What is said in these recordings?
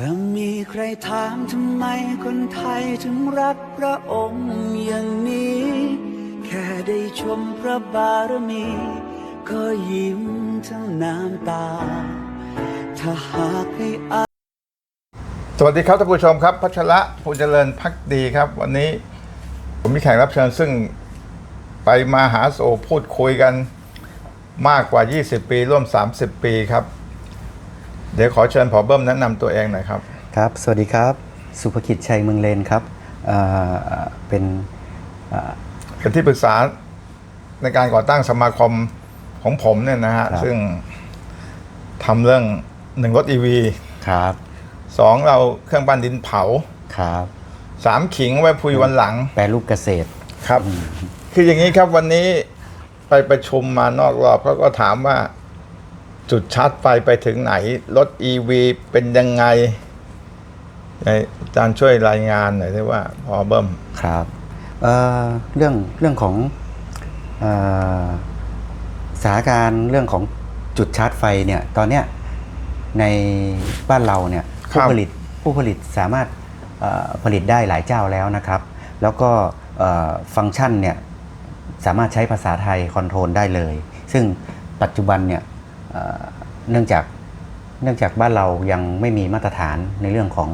ถ้ามีใครถามทำไมคนไทยถึงรักพระองค์อย่างนี้ แค่ได้ชมพระบารมี ก็ยิ้มทั้งน้ำตา ถ้าหากให้อาสวัสดีครับท่านผู้ชมครับ พัชระภูเจริญพักดีครับ วันนี้ผมมีแขกรับเชิญซึ่งไปมาหาโสพูดคุยกันมากกว่า 20 ปี ร่วม 30 ปีครับ เดี๋ยวขอเชิญผอเบิ้มแนะนำตัวเองหน่อยครับ ครับ สวัสดีครับ สุภกิจชัยเมืองเลนครับเอ่อเป็นเอ่อ เป็นที่ปรึกษาในการก่อตั้งสมาคมของผมเนี่ยนะฮะ ครับ ซึ่งทำเรื่องหนึ่งรถอีวีครับสองเราเครื่องปั้นดินเผาครับ สามขิงไว้พุยวันหลัง แปรรูปเกษตร ครับ คืออย่างนี้ครับวันนี้ไปประชุมมานอกรอบเขาก็ถามว่า จุดชาร์จไฟไปถึงไหน รถ EV เป็นยังไงไหนอาจารย์ช่วยรายงานหน่อยได้ว่าพอเบิ้มครับเอ่อเรื่องเรื่องของเอ่อสถานการณ์เรื่องของจุดชาร์จไฟเนี่ยตอนเนี้ยในบ้านเราเนี่ยครัผู้บผลิตผู้ผลิตสามารถเอ่อผลิตได้หลายเจ้าแล้วนะครับ แล้วก็เอ่อฟังก์ชันเนี่ยสามารถใช้ภาษาไทยคอนโทรลได้เลย ซึ่งปัจจุบันเนี่ย เอ่อเนื่องจากเนื่องจากบ้านเรายังไม่มีมาตรฐานในเรื่องของ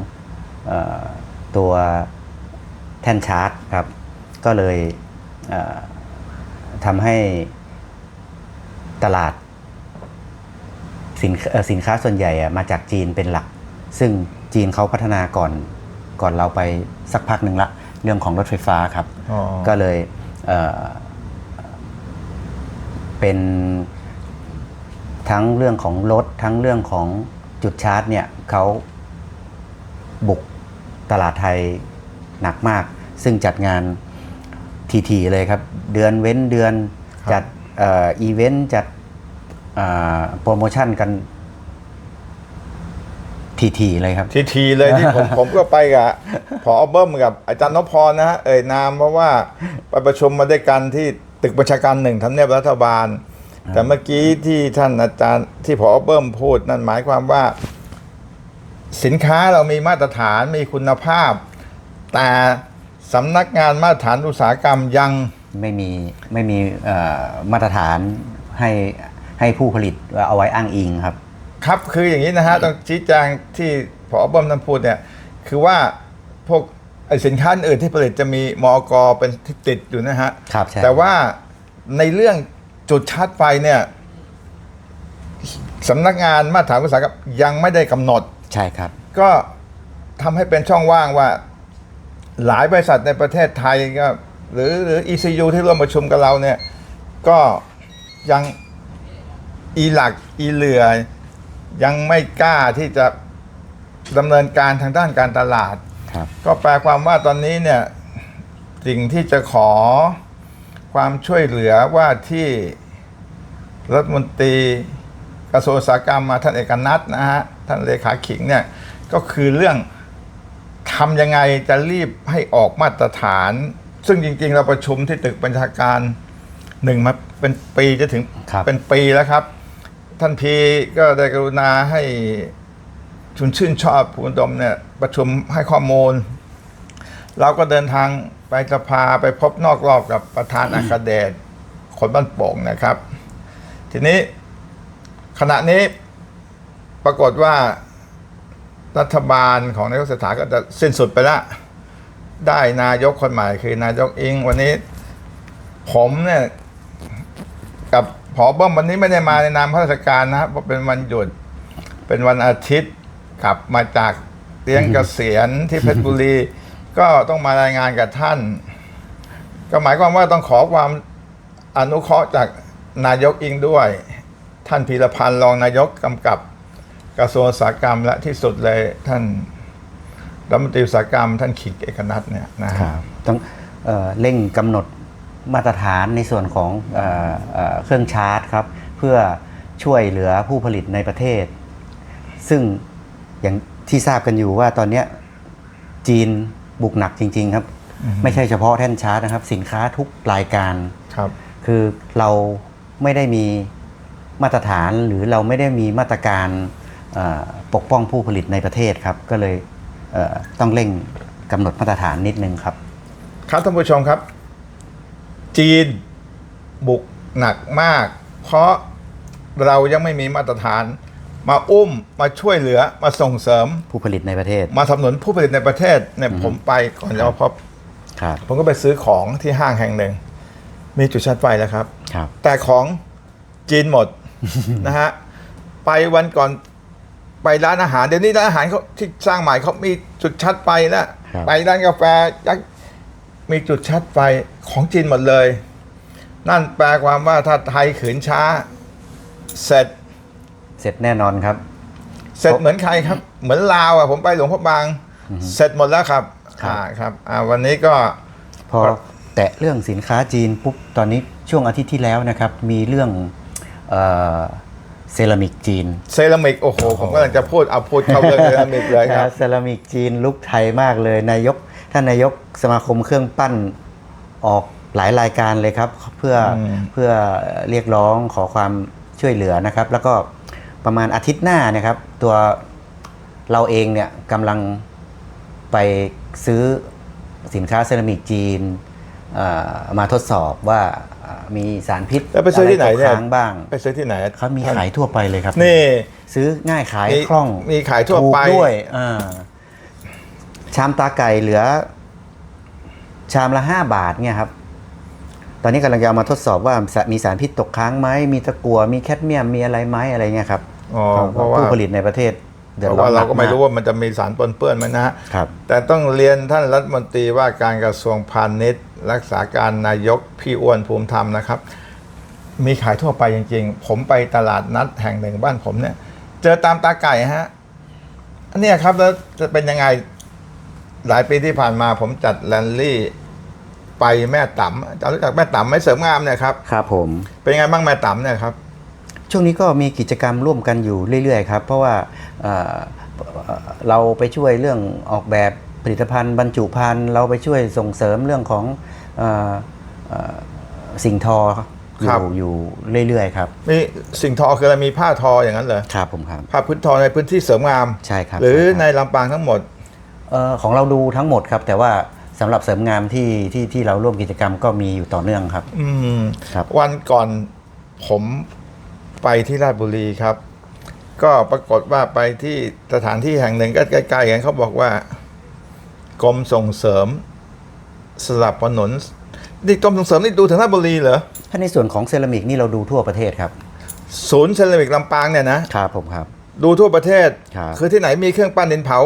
เออตัวแท่นชาร์จครับ ก็เลยเอ่อทำให้ตลาดสินเอ่อสินค้าส่วนใหญ่อะมาจากจีนเป็นหลัก ซึ่งจีนเขาพัฒนาก่อนก่อนเราไปสักพักหนึ่งละ เรื่องของรถไฟฟ้าครับอ๋อก็เลยเอ่อเป็น ทั้งเรื่องของรถทั้งเรื่องของจุดชาร์จเนี่ยเขาบุกตลาดไทยหนักมาก ซึ่งจัดงานทีๆเลยครับ เดือนเว้นเดือนครับจัดเอ่ออีเวนต์จัดเอ่อโปรโมชั่นกันทีๆเลยครับทีทีเลยที่ผมผมก็ไปกับพอเบิ้มกับอาจารย์นพพรนะฮะเอ่ยนามเพราะว่าไปประชุมมาด้วยกันที่ตึกประชาการหนึ่งทำเนียบรัฐบาล แต่เมื่อกี้ที่ท่านอาจารย์ที่พอเบิ้มพูดนั่นหมายความว่า สินค้าเรามีมาตรฐานมีคุณภาพ แต่สำนักงานมาตรฐานอุตสาหกรรมยังไม่มีไม่มีเอ่อมาตรฐานให้ให้ผู้ผลิตเอาไว้อ้างอิงครับ ครับคืออย่างนี้นะฮะต้องชี้แจงที่พอเบิ้มท่านพูดเนี่ยคือว่าพวกไอ้สินค้าอื่นที่ผลิตจะมีมอกเป็นที่ติดอยู่นะฮะครับใช่แต่ว่าในเรื่อง จุดชาร์จไฟเนี่ยสำนักงานมาตรฐานอุตสาหกรรมยังไม่ได้กำหนด ใช่ครับ ก็ทำให้เป็นช่องว่างว่า หลายบริษัทในประเทศไทยก็หรือหรือ ECU ที่ร่วมประชุมกับเราเนี่ย ก็ยังอีหลักอีเหลือ ยังไม่กล้าที่จะดำเนินการทางด้านการตลาด ครับ ก็แปลความว่าตอนนี้เนี่ย สิ่งที่จะขอ ความช่วยเหลือว่าที่รัฐมนตรีกระทรวงอุตสาหกรรมมาท่านเอกนัทนะฮะท่านเลขาขิงเนี่ยก็คือเรื่องทำยังไงจะรีบให้ออกมาตรฐาน ซึ่งจริง ๆ เราประชุมที่ตึกบัญชาการหนึ่งมาเป็นปีจะถึงครับเป็นปีแล้วครับ ท่านพีก็ได้กรุณาให้ชุนชื่นชอบภูมิดมเนี่ยประชุมให้ข้อมูล เราก็เดินทางไปสภาไปพบนอกรอบกับประธานอาคาเดชคนบ้านโป่งนะครับ ทีนี้ขณะนี้ปรากฏว่ารัฐบาลของนายกเศรษฐาก็จะสิ้นสุดไปแล้วได้นายกคนใหม่คือนายกอิง วันนี้ ผมเนี่ยกับผอเบิ้มวันนี้ไม่ได้มาในนามข้าราชการนะครับเพราะเป็นวันหยุดเป็นวันอาทิตย์กลับมาจากเลี้ยงเกษียณที่เพชรบุรี ก็ต้องมารายงานกับท่าน ก็หมายความว่าต้องขอความอนุเคราะห์จากนายกอิงด้วย ท่านพีรพันธ์รองนายกกำกับกระทรวงอุตสาหกรรมและที่สุดเลยท่านรัฐมนตรีอุตสาหกรรม ท่านขิกเอกนัทเนี่ยนะคฮะต้องเอ่อเร่งกำหนดมาตรฐานในส่วนของเอ่อเอ่อเครื่องชาร์จครับ เพื่อช่วยเหลือผู้ผลิตในประเทศ ซึ่งอย่างที่ทราบกันอยู่ว่าตอนเนี้ยจีน บุกหนักจริง ๆ ครับอือฮึไม่ใช่เฉพาะแท่นชาร์จนะครับ สินค้าทุกรายการครับ คือเราไม่ได้มีมาตรฐานหรือเราไม่ได้มีมาตรการเอ่อปกป้องผู้ผลิตในประเทศครับ ก็เลยเอ่อต้องเร่งกำหนดมาตรฐานนิดนึงครับ ครับท่านผู้ชมครับ จีนบุกหนักมาก เพราะเรายังไม่มีมาตรฐาน มาอุ้มมาช่วยเหลือมาส่งเสริม ผู้ผลิตในประเทศ มาสนับสนุนผู้ผลิตในประเทศเนี่ยผมไปก่อนจะมาพบครับ ผมก็ไปซื้อของที่ห้างแห่งหนึ่ง มีจุดชาร์จไฟแล้วครับ ครับ แต่ของจีนหมดนะฮะไปวันก่อนไปร้านอาหาร เดี๋ยวนี้ร้านอาหารเขาที่สร้างใหม่เขามีจุดชาร์จไฟแล้วครับไปร้านกาแฟยักษ์มีจุดชาร์จไฟของจีนหมดเลย นั่นแปลความว่าถ้าไทยขืนช้าเสร็จ เสร็จแน่นอนครับ เสร็จเหมือนใครครับ เหมือนลาวอะผมไปหลวงพ่อบาง เสร็จหมดแล้วครับครับ อ่าครับอ่าวันนี้ก็ พอแตะเรื่องสินค้าจีนปุ๊บตอนนี้ช่วงอาทิตย์ที่แล้วนะครับ มีเรื่องเอ่อเซรามิกจีน เซรามิกโอ้โห ผมกำลังจะพูดเอาพูดเข้าเรื่องเซรามิกเลยครับ เซรามิกจีนลุกไทยมากเลยนายกท่านนายกสมาคมเครื่องปั้นออกหลายรายการเลยครับ เพื่ออมเพื่อเรียกร้องขอความช่วยเหลือนะครับ แล้วก็ ประมาณอาทิตย์หน้านะครับ ตัวเราเองเนี่ยกำลังไปซื้อสินค้าเซรามิกจีนเอ่อมาทดสอบว่าเอ่อมีสารพิษแล้วไปซื้อที่ไหนะรตกเนี่ยค้างบ้าง ไปซื้อที่ไหนเขามีขายทั่วไปเลยครับนี่ซื้อง่ายขายมีคล่องมีขายทั่วไปถูกด้วยอ่าชามตาไก่เหลือ ชามละห้าบาทเนี่ยครับ ตอนนี้กำลังจะเอามาทดสอบว่ามีสารพิษตกค้างไหมมีตะกัวมีแคดเมียมมีอะไรไหมอะไรเงี้ยครับ อ๋อเพราะว่าผู้ผลิตในประเทศเพเดือดราะร้อว่านหเรานักก็ไม่รู้มากว่ามันจะมีสารปนเปื้อนไหมนะฮะ ครับ แต่ต้องเรียนท่านรัฐมนตรีว่าการกระทรวงพาณิชย์ รักษาการนายกพี่อ้วนภูมิธรรมนะครับ มีขายทั่วไปจริงๆ ผมไปตลาดนัดแห่งหนึ่งบ้านผมเนี่ย เจอตามตาไก่ฮะอันเนี้ยครับแล้วจะเป็นยังไงหลายปีที่ผ่านมาผมจัดแรลลี่ไปแม่ต่ำจะรู้จักแม่ต่ำไหม่เสริมงามเนี่ยครับ ครับผม เป็นยังไงบ้างแม่ต่ำเนี่ยครับ ช่วงนี้ก็มีกิจกรรมร่วมกันอยู่เรื่อยๆครับ เพราะว่าเอ่อเอ่อเราไปช่วยเรื่องออกแบบผลิตภัณฑ์บรรจุภัณฑ์เราไปช่วยส่งเสริมเรื่องของเอ่อเอ่อสิ่งทออครับยู่อยู่เรื่อยๆครับมีสิ่งทอคืออะไรมีผ้าทออย่างนั้นเหรอครับผมครับผ้าพื้นทอในพื้นที่เสริมงามใช่ครับหรือช่ครับในลำปางทั้งหมดเอ่อของเราดูทั้งหมดครับ แต่ว่าสำหรับเสริมงามที่ที่ที่เราร่วมกิจกรรมก็มีอยู่ต่อเนื่องครับ อืมครับ วันก่อนผม ไปที่ราชบุรีครับ ก็ปรากฏว่าไปที่สถานที่แห่งหนึ่งก็ใกล้ๆกันเขาบอกว่ากรมส่งเสริมสลับสนุนนี่กรมส่งเสริมนี่ดูถึงราชบุรีเหรอถ้าในส่วนของเซรามิกนี่เราดูทั่วประเทศครับ ศูนย์เซรามิกลำปางเนี่ยนะครับผมครับ ดูทั่วประเทศครับอที่ไหนมีเครื่องปั้นดินเผา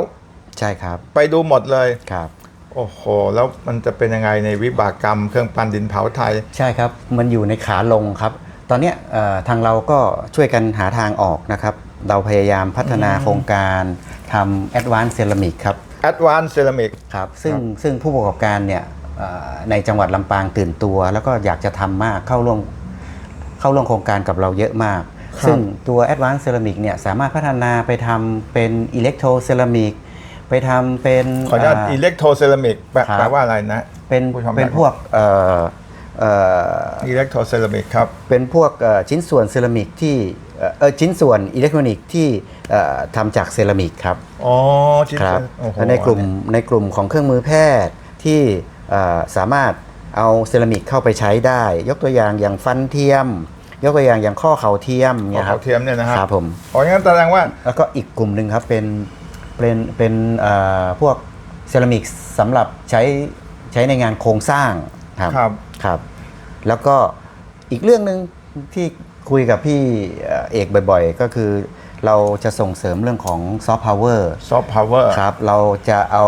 ใช่ครับ ไปดูหมดเลยครับโอ้โห แล้วมันจะเป็นยังไงในวิบากกรรมเครื่องปั้นดินเผาไทย ใช่ครับ มันอยู่ในขาลงครับ ตอนเนี้ยเอ่อทางเราก็ช่วยกันหาทางออกนะครับ เราพยายามพัฒนาโครงการทำ Advanced Ceramic ครับ Advanced Ceramic ครับซึ่งซึ่งผู้ประกอบการเนี่ยเอ่อในจังหวัดลำปางตื่นตัว แล้วก็อยากจะทำมากเข้าร่วมเข้าร่วมโครงการกับเราเยอะมากครับซึ่งตัว Advanced Ceramic เนี่ยสามารถพัฒนาไปทำเป็น Electro Ceramic ไปทำเป็นขออนุญาตาอิเล็กโทรเซรามิกแปลครับแปลว่าอะไรนะ เป็นผู้ชมเป็นอยากพวกเอ่อเอ่ออิเล็กโทรเซรามิกครับ เป็นพวกเอ่อชิ้นส่วนเซรามิกที่เอ่อเอ่อชิ้นส่วนอิเล็กทรอนิกส์ที่เอ่อทำจากเซรามิกครับ อ๋อชิ้นครับโอ้โหและในกลุ่มในกลุ่มของเครื่องมือแพทย์ที่เอ่อสามารถเอาเซรามิกเข้าไปใช้ได้ ยกตัวอย่างอย่างฟันเทียม ยกตัวอย่างอย่างข้อเข่าเทียมขอเนี่ยคเขารับเทียมเนี่ยนะฮะครับผมอ๋องั้นแสดงว่า แล้วก็อีกกลุ่มหนึ่งครับเป็นเป็นเป็นเอ่อพวกเซรามิกสำหรับใช้ใช้ในงานโครงสร้างครับ ครับครับ แล้วก็อีกเรื่องหนึ่งที่คุยกับพี่เอ่อเอกบ่อยๆ ก็คือเราจะส่งเสริมเรื่องของซอฟต์พาวเวอร์ซอฟต์พาวเวอร์ครับ เราจะเอา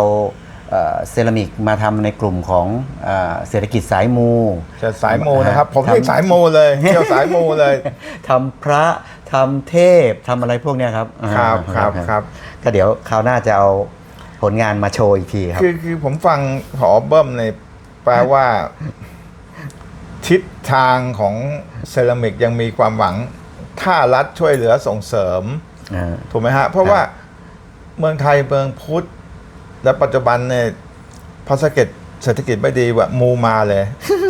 เอ่อเซรามิกมาทำในกลุ่มของเอ่อเศรษฐกิจสายมูจะสายมูนะครับ ผมทำเรียกสายมูเลยเที่ยวสายมูเลยทำพระทำเทพทำอะไรพวกเนี้ยครับ ครับอ่าครับครับก็เดี๋ยวคราวหน้าจะเอาผลงานมาโชว์อีกทีครับ คือคือผมฟังผอเบิ้มในยแปลว่า ทิศทางของเซรามิกยังมีความหวัง ถ้ารัฐช่วยเหลือส่งเสริมอ่าถูกไหมฮะ เพราะว่าเมืองไทยเมืองพุทธ และปัจจุบันเนี่ยพอเศรษฐกิจเศรษฐกิจไม่ดีว่ะมูมาเลย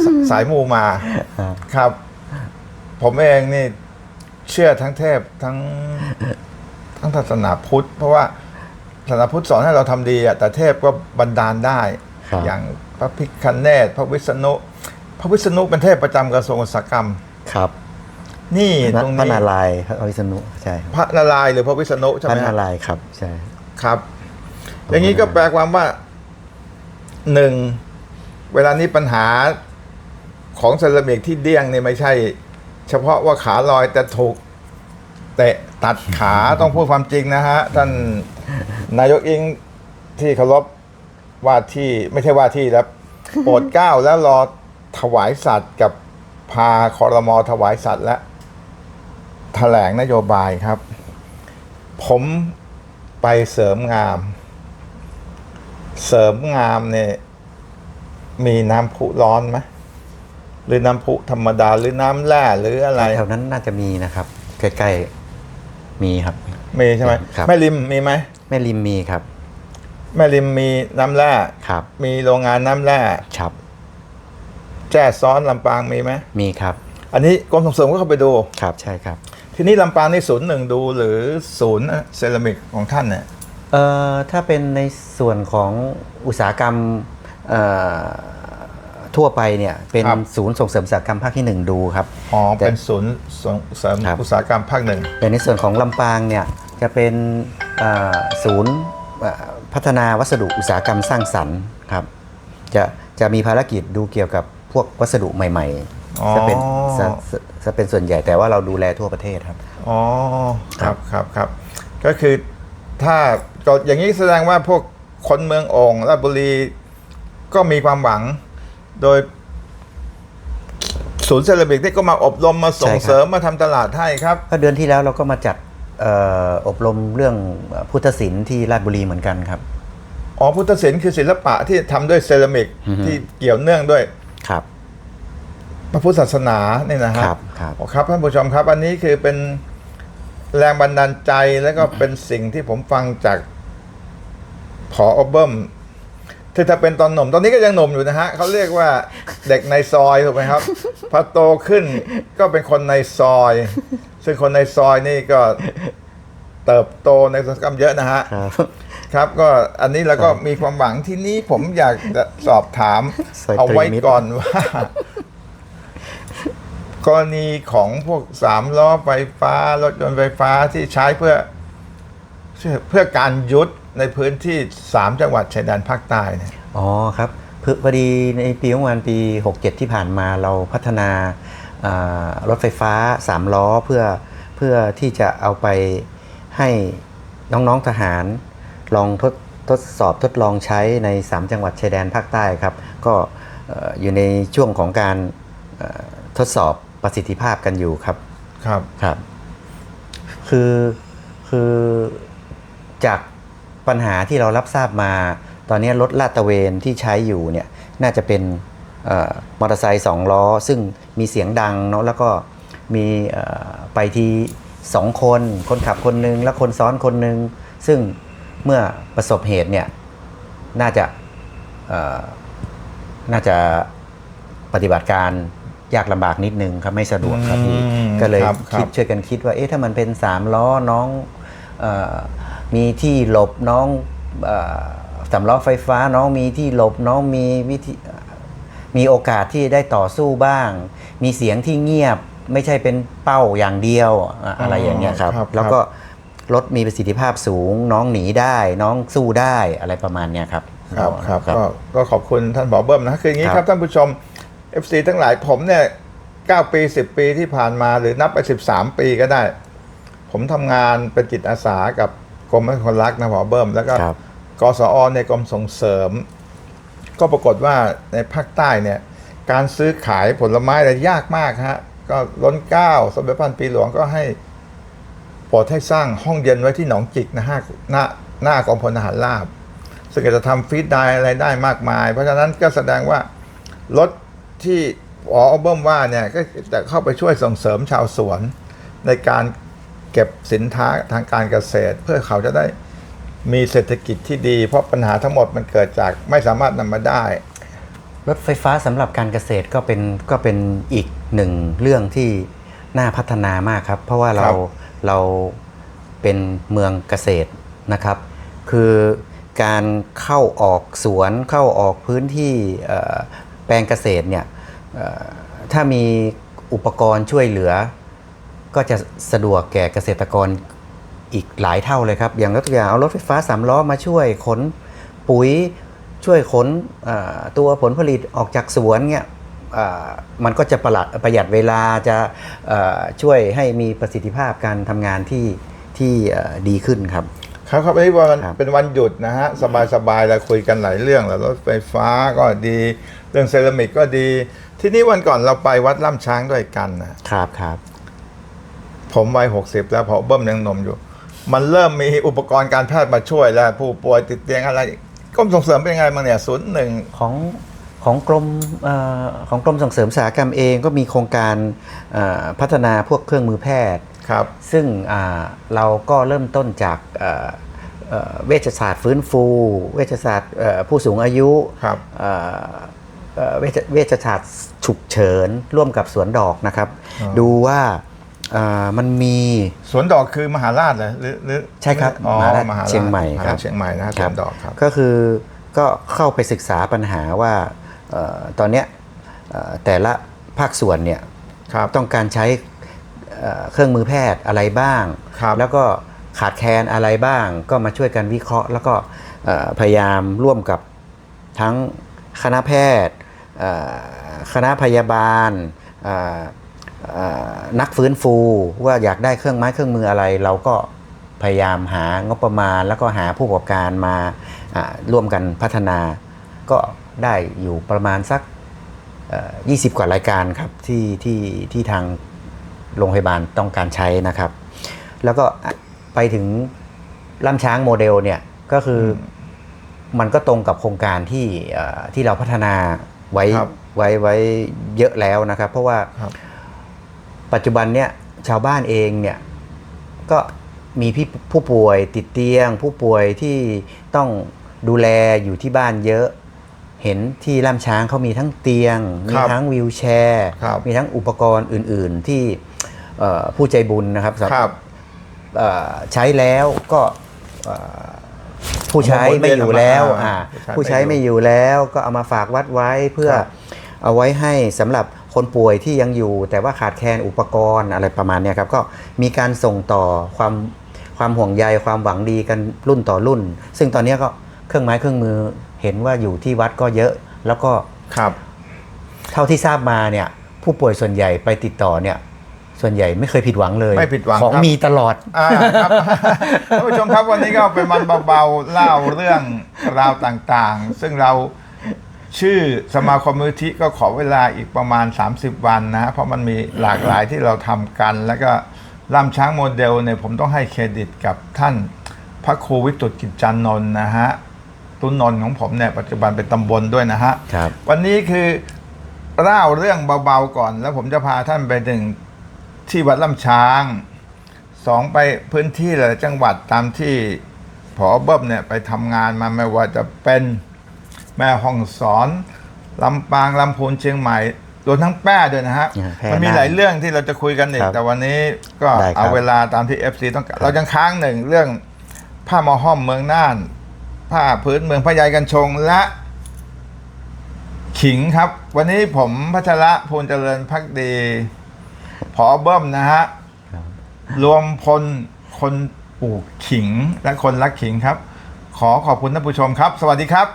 สสายมูมาครับ ผมเองนี่เชื่อทั้งเทพทั้งทั้งศาสนาพุทธ เพราะว่าศาสนาพุทธสอนให้เราทำดีอะแต่เทพก็บันดาลได้ครับอย่างพระพิคเนตพระวิษณุ พระวิษณุเป็นเทพประจำกระทรวงอุตสาหกรรม ครับนี่พระตรงพระนี้นารายณ์พระวิษณุใช่พระนารายณ์หรือพระวิษณุใช่พไหระมนาฮะ รายณ์ครับใช่ ครับอย่างนี้ก็แปลความว่าหนึ่งเวลานี้ปัญหาของเซรามิกที่เดี้ยงเนี่ยไม่ใช่ เฉพาะว่าขาลอยแต่ถูกเตะตัดขาต้องพูดความจริงนะฮะ ท่านนายกอิงที่เคารพว่าที่ไม่ใช่ว่าที่แล้วโปรดเกล้าแล้วรอ ถวายสัตว์กับพาคอรมอถวายสัตว์และแถลงนโยบายครับ ผมไปเสริมงาม เสริมงามเนี่ยมีน้ำพุร้อนไหมหรือน้ำพุธรรมดาหรือน้ำแร่หรืออะไรแถวนั้นน่าจะมีนะครับ ใกล้ๆมีครับ มีใช่ไหมครับแม่ริมมีไหมแม่ริมมีครับ แม่ริมมีน้ำแร่ครับ มีโรงงานน้ำแร่ครับ แจ้ซ้อนลำปางมีไหมมีครับ อันนี้กรมส่งเสริมก็เข้าไปดูครับใช่ครับ ทีนี้ลำปางนี่ศูนย์หนึ่งดูหรือศูนย์เซรามิกของท่านเนี่ยเอ่อถ้าเป็นในส่วนของอุตสาหกรรมเอ่อทั่วไปเนี่ยเป็นครับศูนย์ส่งเสริมอุตสาหกรรมภาคที่หนึ่งดูครับอ๋อแต่เป็นศูนย์ส่งเสริมครับอุตสาหกรรมภาคหนึ่งแต่ในส่วนของลำปางเนี่ยจะเป็นเอ่อศูนย์เอ่อพัฒนาวัสดุอุตสาหกรรมสร้างสรรค์ครับจะจะมีภารกิจดูเกี่ยวกับ พวกวัสดุใหม่อ๋อๆจะเป็นจะจะจะเป็นส่วนใหญ่แต่ว่าเราดูแลทั่วประเทศครับ อ๋อ ครับครับครับก็คือถ้าก็อย่างนี้แสดงว่าพวกคนเมืองโองราชบุรีก็มีความหวังโดยศูนย์เซรามิกที่ก็มาอบรมมาส่งใช่ครับเสริมมาทำตลาดให้ครับก็เดือนที่แล้วเราก็มาจัดเอ่ออบรมเรื่องพุทธศิลป์ที่ราชบุรีเหมือนกันครับ อ๋อพุทธศิลป์คือศิลปะที่ทำด้วยเซรามิกอือฮึที่เกี่ยวเนื่องด้วย ครับ พระพุทธศาสนาเนี่ยนะฮะครับครับอ๋อครับท่านผู้ชมครับ อันนี้คือเป็นแรงบันดาลใจแล้วก็เป็นสิ่งที่ผมฟังจากผออเบิ้มที่ถ้าเป็นตอนหนุ่มตอนนี้ก็ยังหนุ่มอยู่นะฮะเขาเรียกว่าเด็กในซอยถูกไหมครับ พอโตขึ้นก็เป็นคนในซอย ซึ่งคนในซอยนี่ก็เติบโตในอุตสาหกรรมเยอะนะฮะ ครับครับก็อันนี้เราก็มีความหวังที่นี้ผมอยากจะสอบถามซอยเอาไว้ตรีมิตรก่อนว่า กรณีของพวกสามล้อไฟฟ้า รถยนต์ไฟฟ้าที่ใช้เพื่อ เพื่อการยุดในพื้นที่สามจังหวัดชายแดนภาคใต้เนี่ยอ๋อครับพอพอดีในปีประมาณปี 67 ที่ผ่านมาเราพัฒนาอ่ารถไฟฟ้า 3 ล้อเพื่อเพื่อที่จะเอาไปให้น้องๆทหาร ลองทดทดสอบทดลองใช้ใน 3 จังหวัดชายแดนภาคใต้ครับ ก็เอ่ออยู่ในช่วงของการเอ่อทดสอบประสิทธิภาพกันอยู่ครับ ครับ ครับ คือ คือจากปัญหาที่เรารับทราบมา ตอนนี้รถลาดตระเวนที่ใช้อยู่เนี่ย น่าจะเป็นเออมอเตอร์ไซค์สองล้อ ซึ่งมีเสียงดังเนาะ แล้วก็มีเอ่อไปทีสองคน คนขับคนหนึ่งและคนซ้อนคนหนึ่งซึ่ง เมื่อประสบเหตุเนี่ยน่าจะเอ่อน่าจะปฏิบัติการยากลำบากนิดนึงครับไม่สะดวกครับพี่อืมก็เลยครับครัคิดบช่วยกันคิดว่าเอ๊ะถ้ามันเป็นสามล้อน้องเออมีที่หลบน้องเออสามล้อไฟฟ้าน้องมีที่หลบน้องมีวิธีมีโอกาสที่ได้ต่อสู้บ้าง มีเสียงที่เงียบไม่ใช่เป็นเป้าอย่างเดียวอะอะไรอย่างเงี้ยครับครับแล้วก็ รถมีประสิทธิภาพสูง น้องหนีได้น้องสู้ได้อะไรประมาณเนี้ยครับ ครับครับก็ก็ขอบคุณท่านผอเบิ้มนะคืออย่างนี้ครับครับท่านผู้ชม FC ทั้งหลายผมเนี่ย 9 ปี 10 ปีที่ผ่านมาหรือนับไป 13 ปีก็ได้ ผมทำงานเป็นจิตอาสากับกรมคนรักนะผอเบิ้มแล้วก็ครับ กสอในกรมส่งเสริม ก็ปรากฏว่าในภาคใต้เนี่ย การซื้อขายผลไม้อะไรยากมากฮะ ก็ล้นเกล้าสมเด็จพระพันปีหลวงก็ให้ โปรดให้สร้างห้องเย็นไว้ที่หนองจิกนะฮะหน้าหน้ากองพลทหารราบ ซึ่งก็จะทำฟีดได้อะไรได้มากมาย เพราะฉะนั้นก็แสดงว่ารถที่ออเบิ้มว่าเนี่ยก็จะเข้าไปช่วยส่งเสริมชาวสวน ในการเก็บสินค้าทางการเกษตร เพื่อเขาจะได้มีเศรษฐกิจที่ดี เพราะปัญหาทั้งหมดมันเกิดจากไม่สามารถนำมาได้ รถไฟฟ้าสำหรับการเกษตรก็เป็นก็เป็นอีกหนึ่งเรื่องที่น่าพัฒนามากครับ เพราะว่าเราครับ เราเป็นเมืองเกษตรนะครับ คือการเข้าออกสวนเข้าออกพื้นที่แปลงเกษตรเนี่ยถ้ามีอุปกรณ์ช่วยเหลือ ก็จะสะดวกแก่เกษตรกรอีกหลายเท่าเลยครับ อย่างยกตัวอย่างเอารถไฟฟ้าสามล้อมาช่วยขนปุ๋ยช่วยขนตัวผลผลิตออกจากสวนเนี่ย มันก็จะประหลัดประหยัดเวลาจะเอ่อช่วยให้มีประสิทธิภาพการทำงานที่ที่เอ่อดีขึ้นครับ ครับครับวันนี้วันครับเป็นวันหยุดนะฮะสบายๆเราคุยกันหลายเรื่องแล้วรถไฟฟ้าก็ดี เรื่องเซรามิกก็ดี ที่นี่วันก่อนเราไปวัดล่ำช้างด้วยกันนะครับครับผมวัยหกสิบแล้วพอเบิ้มยังหนมอยู่ มันเริ่มมีอุปกรณ์การแพทย์มาช่วยแล้ว ผู้ป่วยติดเตียงอะไรกรมส่งเสริมเป็นไงบ้างเนี่ยศูนย์หนึ่งของ ของกรมเออของกรมส่งเสริมอุตสาหกรรมเองก็มีโครงการเอ่อพัฒนาพวกเครื่องมือแพทย์ครับซึ่งอ่าเราก็เริ่มต้นจากเอ่อเอ่อเวชศาสตร์ฟื้นฟู เวชศาสตร์เอ่อผู้สูงอายุครับเอ่อเอ่อเวชเวชศาสตร์ฉุกเฉินร่วมกับสวนดอกนะครับอ๋อดูว่าอ่ามันมีสวนดอกคือมหาราชเหรอหรือหรือใช่ครับอ๋อมหาราชมหาราชเชียงใหม่าครัราบชเชียงใหม่นะฮะสวนดอกครับก็คือก็เข้าไปศึกษาปัญหาว่าเอ่อ ตอนเนี้ยเอ่อแต่ละภาคส่วนเนี่ยครับต้องการใช้เอ่อเครื่องมือแพทย์อะไรบ้างครับแล้วก็ขาดแคลนอะไรบ้าง ก็มาช่วยกันวิเคราะห์ แล้วก็เอ่อพยายามร่วมกับทั้งคณะแพทย์เอ่อคณะพยาบาลเอ่อเอ่อนักฟื้นฟูว่าอยากได้เครื่องไม้เครื่องมืออะไร เราก็พยายามหางบประมาณ แล้วก็หาผู้ประกอบการมาอ่าร่วมกันพัฒนา ก็ ได้อยู่ประมาณสักเอ่อ20 กว่ารายการครับที่ที่ที่ทางโรงพยาบาลต้องการใช้นะครับ แล้วก็ไปถึงล่ำช้างโมเดลเนี่ยก็คืออมันก็ตรงกับโครงการที่เอ่อที่เราพัฒนาไว้ครับไว้ไว้เยอะแล้วนะครับ เพราะว่าครับปัจจุบันเนี่ยชาวบ้านเองเนี่ยก็มีพี่ผู้ป่วยติดเตียง ผู้ป่วยที่ต้องดูแลอยู่ที่บ้านเยอะ เห็นที่ล่ามช้างเขามีทั้งเตียง มีครับทั้งวิวแชร์ครับมีทั้งอุปกรณ์อื่น ๆ ที่เอ่อผู้ใจบุญนะครับสำหครับเอ่อใช้แล้วก็เอ่อผู้ใช้เอามาหมุนเวีไม่ยนอยู่แล้วเอามาอ่าผู้ผู้ใช้ใช้ไม่ไม่อยู่อยู่แล้วก็เอามาฝากวัดไว้เพื่อครับเอาไว้ให้สำหรับคนป่วยที่ยังอยู่ แต่ว่าขาดแคลนอุปกรณ์อะไรประมาณเนี้ยครับก็มีการส่งต่อความความห่วงใยความหวังดีกันรุ่นต่อรุ่น ซึ่งตอนเนี้ยก็เครื่องไม้เครื่องมือ เห็นว่าอยู่ที่วัดก็เยอะ แล้วก็ครับ เท่าที่ทราบมาเนี่ย ผู้ป่วยส่วนใหญ่ไปติดต่อเนี่ย ส่วนใหญ่ไม่เคยผิดหวังเลยไม่ผิดหวังของครับ มีตลอด อ่าครับท่านผู้ชมครับวันนี้ก็เป็นวันเบาๆเล่าเรื่องราวต่างๆ ซึ่งเราชื่อสมาคมมูลที่ก็ขอเวลาอีกประมาณ 30 วันนะฮะเพราะมันมีหลากหลายที่เราทำกัน แล้วก็ล่ำช้างโมเดลเนี่ยผมต้องให้เครดิตกับท่านพระครูวิตุตกิจจันนนท์นะฮะ ตุนนนท์ของผมเนี่ยปัจจุบันเป็นตำบลด้วยนะฮะครับวันนี้คือเล่าเรื่องเบาๆก่อน แล้วผมจะพาท่านไปถึงที่วัดลำช้างสองไปพื้นที่หลายจังหวัดตามที่ผอเบิ้มเนี่ยไปทำงานมาไม่ว่าจะเป็นแม่ห้องสอนลำปางลำพูนเชียงใหม่รวมทั้งแป้ด้วยนะฮะอ่าแพร่มันมีน่านหลายเรื่องที่เราจะคุยกันอีกครับแต่วันนี้ก็ได้ครับ เอาเวลาตามที่ FC ต้องการเรายังค้างหนึ่งเรื่องผ้าหมอห้อมเมืองน่าน ผ้าพื้นเมืองพะยายกันชงและขิงครับ วันนี้ผมพัชระพูลเจริญพักดีผอเบิ้มนะฮะครับรวมพลคนปลูกขิงและคนรักขิงครับ ขอขอบคุณท่านผู้ชมครับ สวัสดีครับ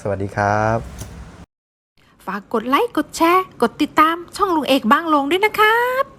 สวัสดีครับ ฝากกดไลค์กดแชร์ กดติดตามช่องลุงเอกบางลงด้วยนะครับ